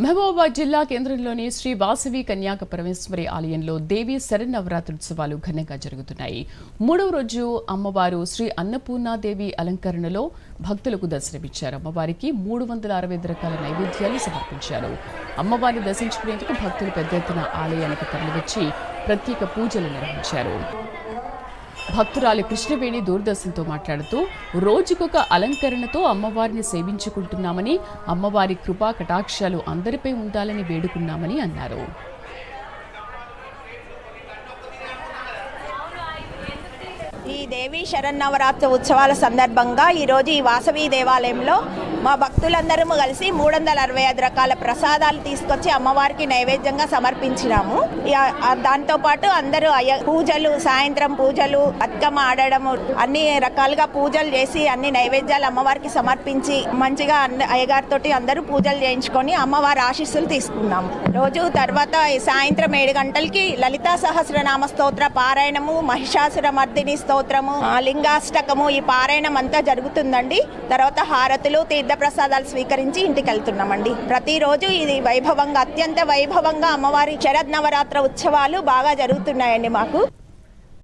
మహబూబాబాద్ జిల్లా కేంద్రంలోని శ్రీ వాసవి కన్యాక పరమేశ్వరి ఆలయంలో దేవి శరన్నవరాత్రోత్సవాలు ఘనంగా జరుగుతున్నాయి. మూడవ రోజు అమ్మవారు శ్రీ అన్నపూర్ణాదేవి అలంకరణలో భక్తులకు దర్శనమిచ్చారు. అమ్మవారికి మూడు వందల అరవై ఐదు రకాల నైవేద్యాలు సమర్పించారు. అమ్మవారిని దర్శించుకునేందుకు భక్తులు పెద్ద ఎత్తున ఆలయానికి తరలివచ్చి ప్రత్యేక పూజలు నిర్వహించారు. భక్తురాలి కృష్ణవేణి దూరదర్శన్తో మాట్లాడుతూ రోజుకొక అలంకరణతో అమ్మవారిని సేవించుకుంటున్నామని అమ్మవారి కృపా కటాక్షాలు అందరిపై ఉండాలని వేడుకున్నామని అన్నారు. ఈ దేవి శరన్నవరాత్రి ఉత్సవాల సందర్భంగా ఈరోజు ఈ వాసవి దేవాలయంలో మా భక్తులందరము కలిసి మూడు వందల అరవై ఐదు రకాల ప్రసాదాలు తీసుకొచ్చి అమ్మవారికి నైవేద్యంగా సమర్పించినాము. దాంతోపాటు అందరూ అయ్య పూజలు సాయంత్రం పూజలు బతుకమ్మ ఆడడము అన్ని రకాలుగా పూజలు చేసి అన్ని నైవేద్యాలు అమ్మవారికి సమర్పించి మంచిగా అన్న- అయ్యగారితోటి అందరూ పూజలు చేయించుకొని అమ్మవారి ఆశీస్సులు తీసుకున్నాము. రోజు తర్వాత సాయంత్రం ఏడు గంటలకి లలితా సహస్రనామ స్తోత్ర పారాయణము మహిషాసుర మర్దిని స్తోత్రము లింగాష్టకము ఈ పారాయణం అంతా జరుగుతుందండి. తర్వాత హారతులు తీర్థప్రసాదాలు స్వీకరించి ఇంటికి వెళ్తున్నామండి ప్రతిరోజు ఇది వైభవంగా అత్యంత వైభవంగా అమ్మవారి శరద్ నవరాత్ర ఉత్సవాలు బాగా జరుగుతున్నాయండి మాకు.